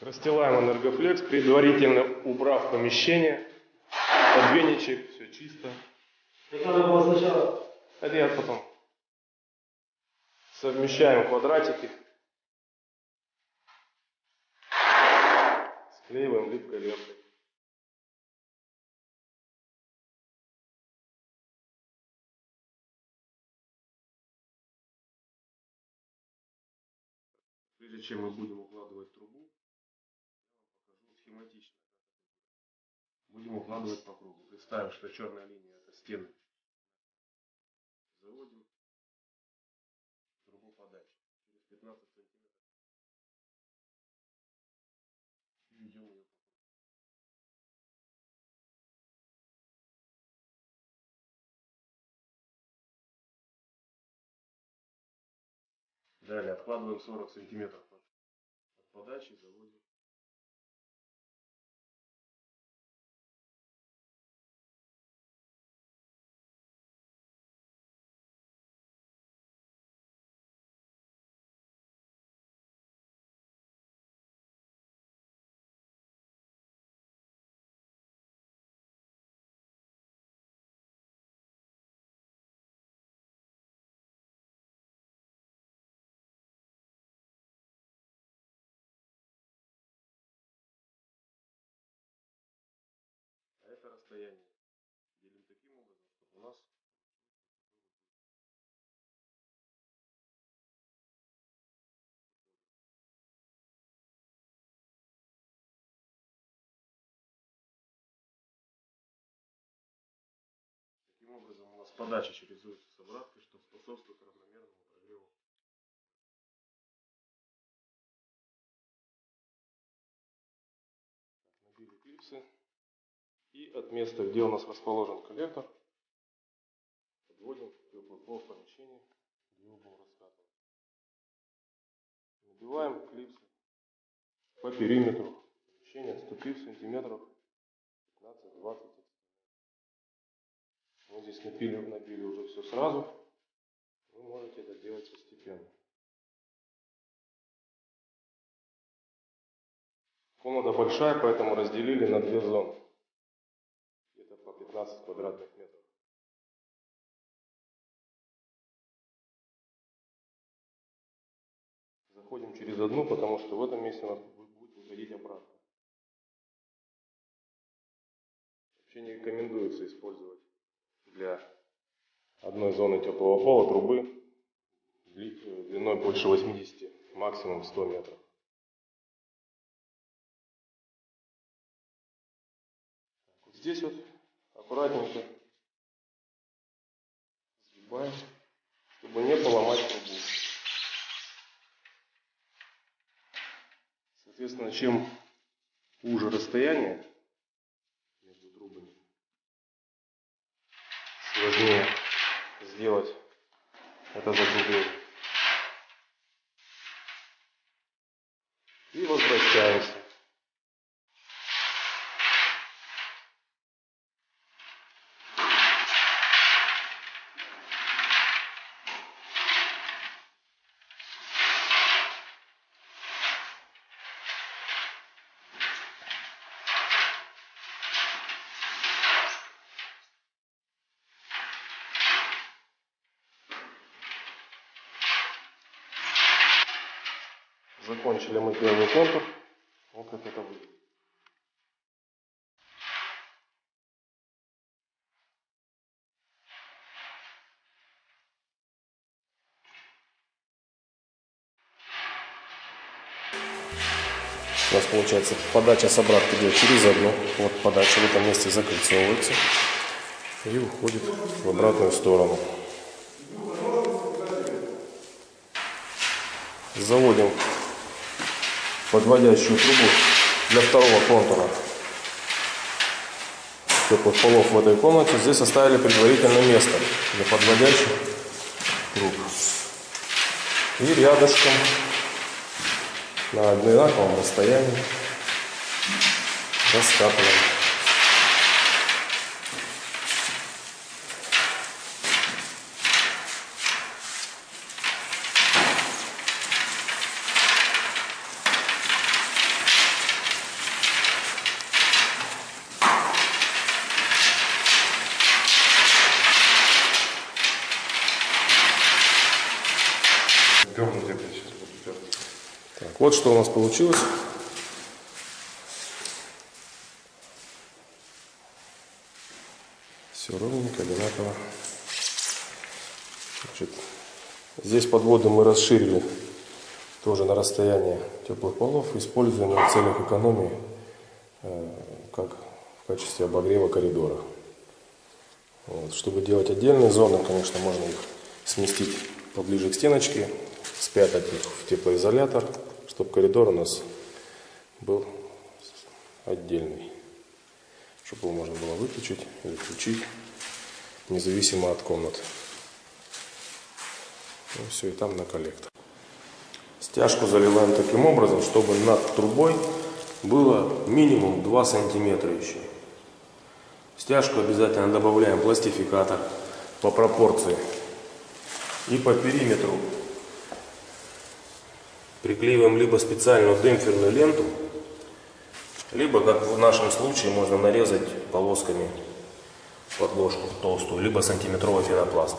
Расстилаем энергофлекс, предварительно убрав помещение. Подвенечек, все чисто. Так надо было сначала. Это я потом. Совмещаем квадратики. Склеиваем липкой лентой. Прежде чем мы будем укладывать трубу, схематично. Будем укладывать по кругу. Представим, что черная линия это стены. Заводим трубу подачи через 15 сантиметров. Ведем ее по кругу. Далее откладываем 40 сантиметров от подачи, заводим. Это расстояние делим таким образом, чтобы у нас Таким образом у нас подача чередуется с обраткой, что способствует равномерному прогреву. Так, набили клипсы. И от места, где у нас расположен коллектор, подводим теплый пол в помещении, где его будем раскатывать. Набиваем клипсы по периметру помещения, отступив сантиметров 15-20. Вот здесь набили, набили уже все сразу. Вы можете это делать постепенно. Комната большая, поэтому разделили на две зоны. Где-то по 15 квадратных метров. Заходим через одну, потому что в этом месте у нас будет выходить обратно. Вообще не рекомендуется использовать для одной зоны теплого пола трубы дли- длиной больше 80, максимум 100 метров. Здесь вот аккуратненько сгибаем, чтобы не поломать трубу. Соответственно, чем уже расстояние между трубами, сложнее сделать это закругление. И возвращаемся. Закончили мы первый контур. Вот как это выглядит. У нас получается подача с обратки идет через одну. Вот подача в этом месте закольцовывается и уходит в обратную сторону. Заводим подводящую трубу для второго контура теплых полов в этой комнате. Здесь оставили предварительное место для подводящих труб. И рядышком на одинаковом расстоянии раскатываем. Вот что у нас получилось. Все ровненько, одинаково. Значит, здесь подводы мы расширили тоже на расстояние теплых полов, используя в целях экономии э, как в качестве обогрева коридора. Вот. Чтобы делать отдельные зоны, конечно, можно их сместить поближе к стеночке, спрятать их в теплоизолятор, чтобы коридор у нас был отдельный, чтобы его можно было выключить или включить, независимо от комнат. Ну, все, и там на коллектор. Стяжку заливаем таким образом, чтобы над трубой было минимум 2 сантиметра еще. Стяжку обязательно добавляем пластификатор по пропорции. И по периметру приклеиваем либо специальную демпферную ленту, либо, как в нашем случае, можно нарезать полосками подложку толстую, либо сантиметровый фенопласт.